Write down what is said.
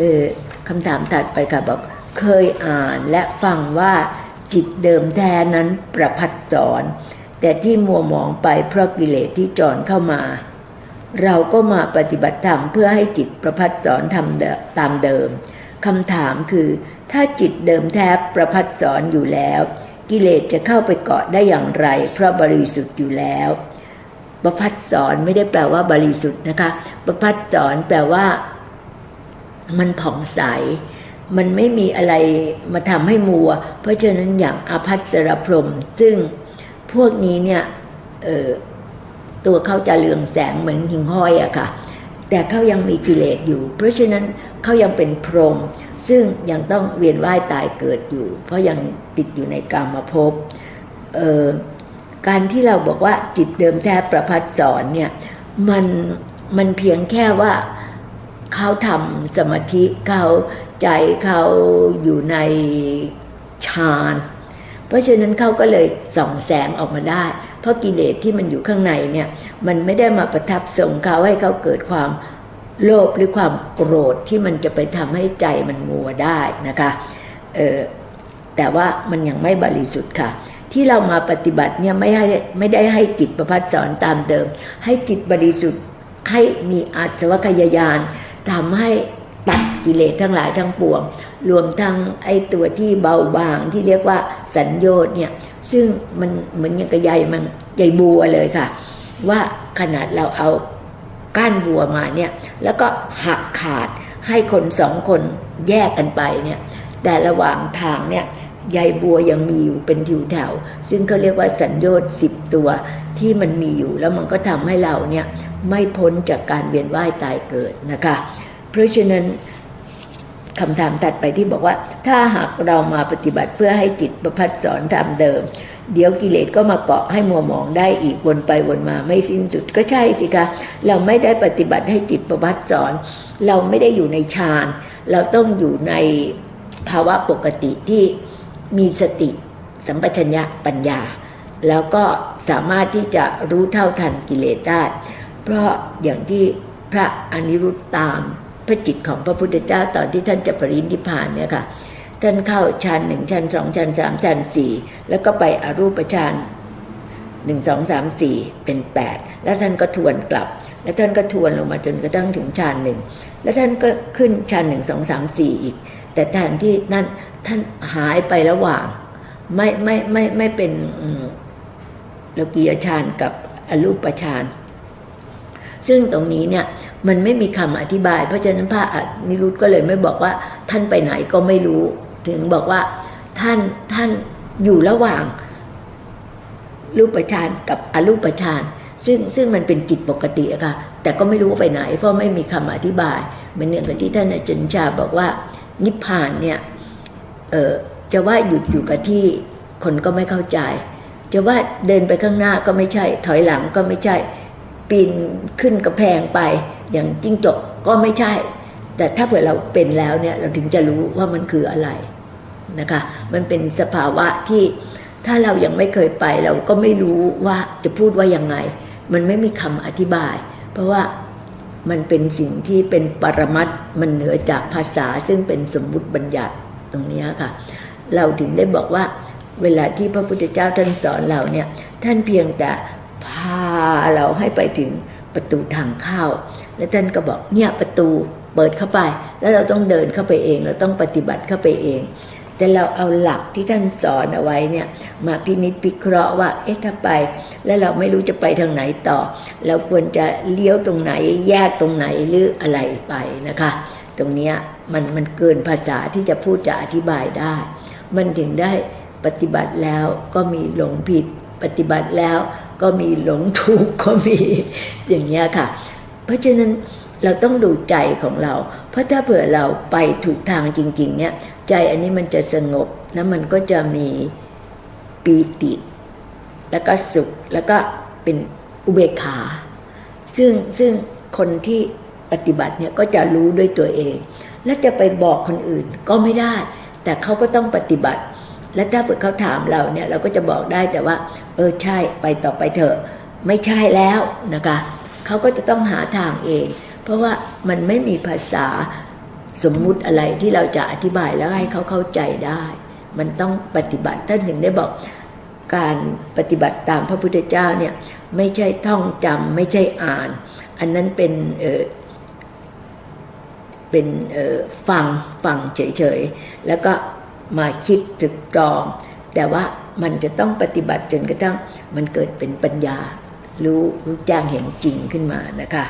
เออคำถามถัดไปค่ะบอกเคยอ่านและฟังว่าจิตเดิมแท้นั้นประพัดสอน แต่ที่มัวหมองไปเพราะกิเลสที่จรเข้ามา เราก็มาปฏิบัติธรรมเพื่อให้จิตประพัดสอนทำตามเดิมคำถามคือ ถ้าจิตเดิมแท้ประพัดสอนอยู่แล้ว กิเลสจะเข้าไปเกาะได้อย่างไร เพราะบริสุทธิ์อยู่แล้วประพัดสอนไม่ได้แปลว่าบริสุทธิ์นะคะประพัดสอนแปลว่า มันผ่องใส มันไม่มีอะไรมาทำให้มัว เพราะฉะนั้นอย่างอาภัสรพรม ซึ่งพวกนี้เนี่ยตัวเขาจะเรืองแสงเหมือนหิงห้อยอะค่ะ แต่เขายังมีกิเลสอยู่ เพราะฉะนั้นเขายังเป็นพรหมซึ่งยังต้องเวียนว่ายตายเกิดอยู่ เพราะยังติดอยู่ในกรรมภพการที่เราบอกว่าจิตเดิมแท้ประพัดสอนเนี่ยมันมันเพียงแค่ว่า เขาทำสมาธิเขาใจเขาอยู่ในฌานเพราะฉะนั้นเขาก็เลยส่องแสงออกมาได้ เพราะกิเลสที่มันอยู่ข้างในเนี่ยมันไม่ได้มาประทับทรงเขาให้เขาเกิดความโลภหรือความโกรธที่มันจะไปทำให้ใจมันงัวได้นะคะเออแต่ว่ามันยังไม่บริสุทธิ์ค่ะ ที่เรามาปฏิบัติเนี่ยไม่ให้ไม่ได้ให้จิตประพัดสอนตามเดิม ให้จิตบริสุทธิ์ให้มีอาสวะขยายาน ทำให้ตัดกิเลสทั้งหลายทั้งปวง รวมทั้งไอ้ตัวที่เบาบางที่เรียกว่าสัญญชน์เนี่ยซึ่งมันเหมือนอย่างกระยมันใหญ่บัวเลยค่ะ ว่าขนาดเราเอาก้านบัวมาเนี่ยแล้วก็หักขาดให้คนสองคนแยกกันไปเนี่ยแต่ระหว่างทางเนี่ย ใยบัวยังมีอยู่เป็นทิวแถว ซึ่งเขาเรียกว่าสัญญชน์สิบตัวที่มันมีอยู่แล้วมันก็ทำให้เราเนี่ยไม่พ้นจากการเวียนว่ายตายเกิดนะคะ เพราะฉะนั้นคำถามตัดไปที่บอกว่า ถ้าหากเรามาปฏิบัติเพื่อให้จิตประพัดสอนตามเดิม เดี๋ยวกิเลสก็มาเกาะให้มัวหมองได้อีกวนไปวนมาไม่สิ้นสุดก็ใช่สิคะเราไม่ได้ปฏิบัติให้จิตประพัดสอน เราไม่ได้อยู่ในฌาน เราต้องอยู่ในภาวะปกติที่ มีสติสัมปชัญญะปัญญา แล้วก็สามารถที่จะรู้เท่าทันกิเลสได้ เพราะอย่างที่พระอนิรุตตามพระจิตของพระพุทธเจ้าตอนที่ท่านจะปรินิพพานเนี่ยค่ะท่านเข้าชั้นหนึ่งชั้นสองชั้นสามชั้นสี่แล้วก็ไปอรูปฌานหนึ่งสองสามสี่เป็นแปดแล้วท่านก็ทวนกลับ แล้วท่านก็ทวนลงมาจนกระทั่งถึงฌานหนึ่งแล้วท่านก็ขึ้นฌานหนึ่งสองสามสี่อีก แต่แทนที่นั่น ท่านหายไประหว่าง ไม่ไม่ไม่ไม่เป็นโลกียฌานกับอรูปฌานซึ่งตรงนี้เนี่ยมันไม่มีคำอธิบาย เพราะฉะนั้นพระนิรุตก็เลยไม่บอกว่าท่านไปไหนก็ไม่รู้ ถึงบอกว่าท่านท่านอยู่ระหว่าง รูปฌานกับอรูปฌานซึ่งซึ่งมันเป็นจิตปกติอะค่ะ แต่ก็ไม่รู้ว่าไปไหน เพราะไม่มีคำอธิบายเหมือนอย่างที่ท่านอาจารย์ชาบอกว่านิพพานเนี่ยเจะว่าหยุดอยู่กับที่คนก็ไม่เข้าใจ จะว่าเดินไปข้างหน้าก็ไม่ใช่ ถอยหลังก็ไม่ใช่ ปีนขึ้นกระแพงไปอย่างจิ้งจกก็ไม่ใช่ แต่ถ้าเผื่อเราเป็นแล้วเนี่ยเราถึงจะรู้ว่ามันคืออะไรนะคะมันเป็นสภาวะที่ถ้าเรายังไม่เคยไปเราก็ไม่รู้ว่าจะพูดว่ายังไง มันไม่มีคำอธิบาย เพราะว่ามันเป็นสิ่งที่เป็นปรมัตมันเหนือจากภาษาซึ่งเป็นสมมุติบัญญัติ ตรงนี้ค่ะ เราถึงได้บอกว่าเวลาที่พระพุทธเจ้าท่านสอนเราเนี่ยท่านเพียงแต่พาเราให้ไปถึงประตูทางเข้า แล้วท่านก็บอกเนี่ยประตูเปิดเข้าไป แล้วเราต้องเดินเข้าไปเอง เราต้องปฏิบัติเข้าไปเอง แต่เราเอาหลักที่ท่านสอนเอาไว้เนี่ยมาพินิจพิเคราะห์ว่าเอ๊ะถ้าไป แล้วเราไม่รู้จะไปทางไหนต่อ เราควรจะเลี้ยวตรงไหนแยกตรงไหนหรืออะไรไปนะคะ ตรงนี้มันมันเกินภาษาที่จะพูดจะอธิบายได้ มันถึงได้ปฏิบัติแล้วก็มีหลงผิด ปฏิบัติแล้วก็มีหลงถูกก็มีอย่างเงี้ยค่ะ เพราะฉะนั้นเราต้องดูใจของเรา เพราะถ้าเผื่อเราไปถูกทางจริง ๆ เนี่ย ใจอันนี้มันจะสงบแล้วมันก็จะมีปีติ แล้วก็สุขแล้วก็เป็นอุเบกขา ซึ่งซึ่งคนที่ ปฏิบัติเนี่ยก็จะรู้ด้วยตัวเอง และจะไปบอกคนอื่นก็ไม่ได้ แต่เขาก็ต้องปฏิบัติ และถ้าเกิดเขาถามเราเนี่ยเราก็จะบอกได้แต่ว่า เออใช่ไปต่อไปเถอะ ไม่ใช่แล้วนะคะเขาก็จะต้องหาทางเอง เพราะว่ามันไม่มีภาษาสมมุติอะไรที่เราจะอธิบายแล้วให้เขาเข้าใจได้ มันต้องปฏิบัติท่านถึงได้บอกการปฏิบัติตามพระพุทธเจ้าเนี่ยไม่ใช่ท่องจำไม่ใช่อ่าน อันนั้นเป็น เป็นฟังฟังเฉยๆ แล้วก็มาคิดตรึกตรอง แต่ว่ามันจะต้องปฏิบัติจนกระทั่งมันเกิดเป็นปัญญา รู้รู้แจ้งเห็นจริงขึ้นมานะคะ